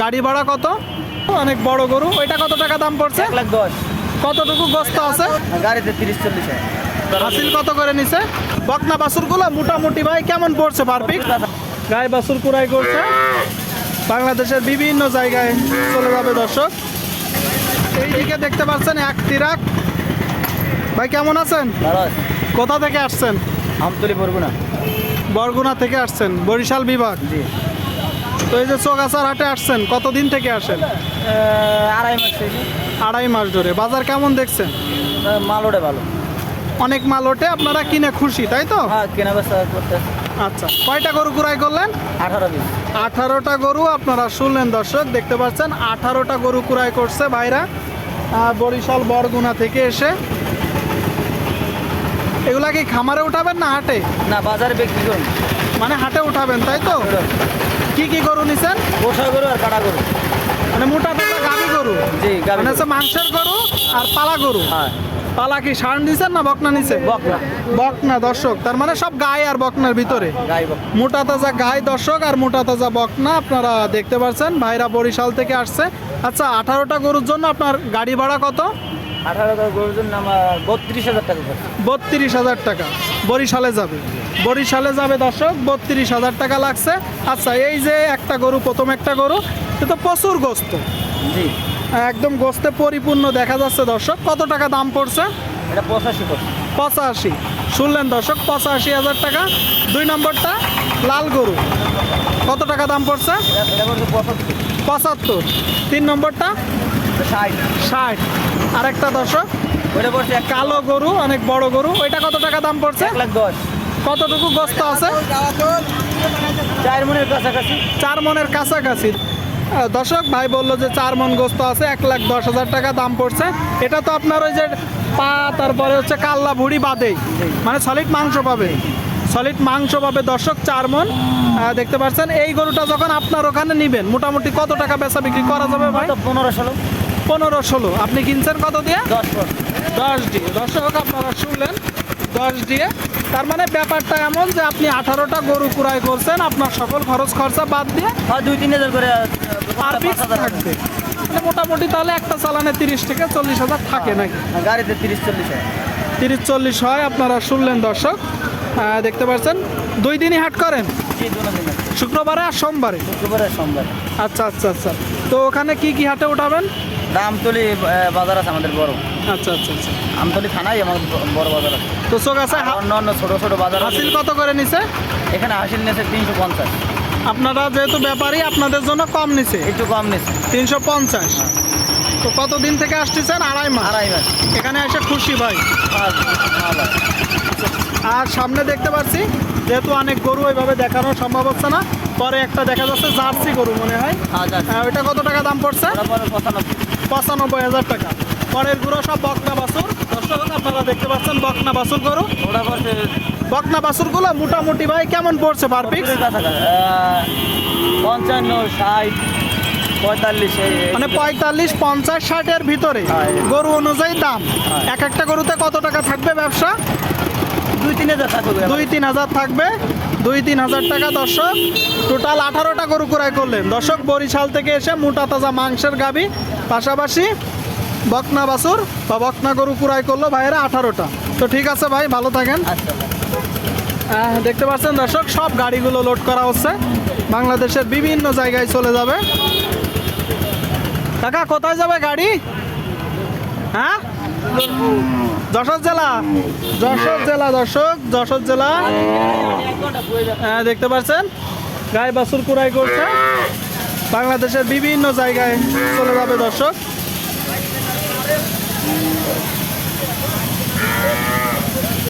গাড়ি ভাড়া কত? অনেক বড় গরু। ওইটা কত টাকা দাম পড়ছে? এক লাখ দশ। কতটুকু গোস্ত আছে? গাড়িতে তিরিশ চল্লিশ হাসিল কত করে নিছে? বকনা বাছুরগুলো মোটামুটি ভাই কেমন পড়ছে পার পিক গায়ে বাছুর কুড়াই করছে। বাংলাদেশের বিভিন্ন জায়গায় চলে যাবে দর্শক। এইদিকে দেখতে পাচ্ছেন এক তিরাক। ভাই কেমন আছেন? কোথা থেকে আসছেন? আমতলি বরগুনা। বরগুনা থেকে আসছেন বরিশাল বিভাগ। জি। তো এই যে চোগাছার হাটে আসছেন কতদিন থেকে আসেন? আড়াই মাস থেকে। আড়াই মাস ধরে। বাজার কেমন দেখছেন? মাল ওঠে ভালো। অনেক মাল ওঠে আপনারা কিনে খুশি তাই তো? হ্যাঁ কেনা বেচা করতে। আচ্ছা কয়টা গরু কুড়াই করলেন? আঠারো পিস। আঠারোটা গরু আপনারা শুনলেন দর্শক দেখতে পাচ্ছেন আঠারোটা গরু কুড়াই করছে ভাইরা। বরিশাল বরগুনা থেকে এসে। এগুলা কি খামারে উঠাবেন না হাটে? না বাজারে বিক্রি করুন। মানে হাটে উঠাবেন তাই তো? কি কি গরু নিছেন? পোষা গরু আর কাটা গরু। মানে মোটা টাকা গাভি গরু? জি গাড়ি মানে মাংসের গরু আর পালা গরু? হ্যাঁ। পালা কি সার নিছেন না বকনা নিছে বকনা। বকনা দর্শক। তার মানে সব গায়ে আর বকনার ভিতরে। মোটা তাজা গায়ে দর্শক আর মোটা তাজা বকনা আপনারা দেখতে পাচ্ছেন ভাইরা বরিশাল থেকে আসছে। আচ্ছা আঠারোটা গরুর জন্য আপনার গাড়ি ভাড়া কত? আঠারো গরুর জন্য আমার বত্রিশ হাজার টাকা বত্রিশ হাজার টাকা। বরিশালে যাবে। বরিশালে যাবে দর্শক বত্রিশ হাজার টাকা লাগছে। আচ্ছা এই যে একটা গরু প্রথম একটা গরু এ তো প্রচুর গোস্ত। জি। একদম গোস্তে পরিপূর্ণ দেখা যাচ্ছে দর্শক। কত টাকা দাম পড়ছে? এটা পঁচাশি পঁচাশি। শুনলেন দর্শক পঁচাশি হাজার টাকা। দুই নম্বরটা লাল গরু। কত টাকা দাম পড়ছে? এটা এটা পঁচাত্তর। তিন নম্বরটা ষাট। ষাট। আরেকটা দর্শক ওইটা পড়ছে কালো গরু অনেক বড় গরু। ওইটা কত টাকা দাম পড়ছে? এক লাখ দশ। কতটুকু গোস্ত আছে? চার মনের কাছাকাছি। চার মনের কাছাকাছি। দর্শক ভাই বলল যে চার মন গোস্ত আছে এক লাখ দশ হাজার টাকা দাম পড়ছে। এটা তো আপনার ওই যে পা তারপরে হচ্ছে কাল্লা ভুড়ি বাদেই। মানে সলিড মাংস পাবে। সলিড মাংস পাবে দর্শক চার মন। দেখতে পাচ্ছেন এই গরুটা যখন আপনার ওখানে নিবেন মোটামুটি কত টাকা বেচা বিক্রি করা যাবে ভাই? পনেরো ষোলো। পনেরো ষোলো। আপনি কিনছেন কত দিয়ে? দশ দশ দিয়ে। দর্শক আপনারা শুনলেন। দশ দিয়ে। তার মানে ব্যাপারটা এমন যে আপনি আঠারোটা গরু কুড়াই করছেন আপনার সকল খরচ খরচা বাদ দিয়ে হয় দুই তিন হাজার করে আর থাকবে। মানে মোটামুটি তাহলে একটা চালানে তিরিশ থেকে চল্লিশ হাজার থাকে নাকি? গাড়িতে তিরিশ চল্লিশ তিরিশ চল্লিশ হয় আপনারা শুনলেন দর্শক। দেখতে পাচ্ছেন দুই দিনই হাট করেন। শুক্রবারে আর সোমবারে? শুক্রবারে সোমবার। আচ্ছা আচ্ছা আচ্ছা। তো ওখানে কি কি হাটে উঠাবেন? আমতলি বাজার আছে আমাদের বড়। আচ্ছা আচ্ছা আচ্ছা। আমতলি থানাই আমাদের বড় বাজার আছে। তো চোখ আছে অন্য অন্য ছোট ছোট বাজার হাসিল কত করে নিছে? এখানে হাসিল নিয়েছে তিনশো পঞ্চাশ। আপনারা যেহেতু ব্যাপারী আপনাদের জন্য কম নিছে? একটু কম নিয়েছে তিনশো পঞ্চাশ। তো কতদিন থেকে আসতেছেন? আড়াই মাস। আড়াই মাস। এখানে এসে খুশি ভাই। ভালো। আর সামনে দেখতে পাচ্ছি যেহেতু অনেক গরু ওইভাবে দেখানো সম্ভব হচ্ছে না পরে একটা দেখা যাচ্ছে জার্সি গরু মনে হয়। হ্যাঁ ওইটা কত টাকা দাম পড়ছে? পঁচানব্বই। হাজার টাকা। পরেরগুলো সব বকনা দর্শক আপনারা দেখতে পাচ্ছেন বকনা বাছুর গরু। বকনা বাছুরগুলো মোটামুটি ভাই কেমন পড়ছে পার পঞ্চান্ন ষাট মানে পঁয়তাল্লিশ পঞ্চাশ ষাটের ভিতরে। হ্যাঁ। গরু অনুযায়ী দাম। হ্যাঁ। এক একটা গরুতে কত টাকা থাকবে ব্যবসা? দুই তিন হাজার থাকবে। দুই তিন হাজার থাকবে। দুই তিন হাজার টাকা দর্শক। টোটাল আঠারোটা গরু ক্রয় করলেন। দর্শক বরিশাল থেকে এসে মোটা তাজা মাংসের গাবি পাশাপাশি বকনা বাছুর বা বকনা গরু ক্রয় করল ভাইয়েরা আঠারোটা। তো ঠিক আছে ভাই ভালো থাকেন। আচ্ছা দেখতে পাচ্ছেন দর্শক সব গাড়িগুলো লোড করা হচ্ছে। বাংলাদেশের বিভিন্ন জায়গায় চলে যাবে। কাকা কোথায় যাবে গাড়ি? হ্যাঁ? যশোর জেলা। যশোর জেলা, দর্শক, যশোর জেলা। হ্যাঁ দেখতে পাচ্ছেন? গায়ে বাছুর কুড়াই করছে। বাংলাদেশের বিভিন্ন জায়গায় চলে যাবে দর্শক।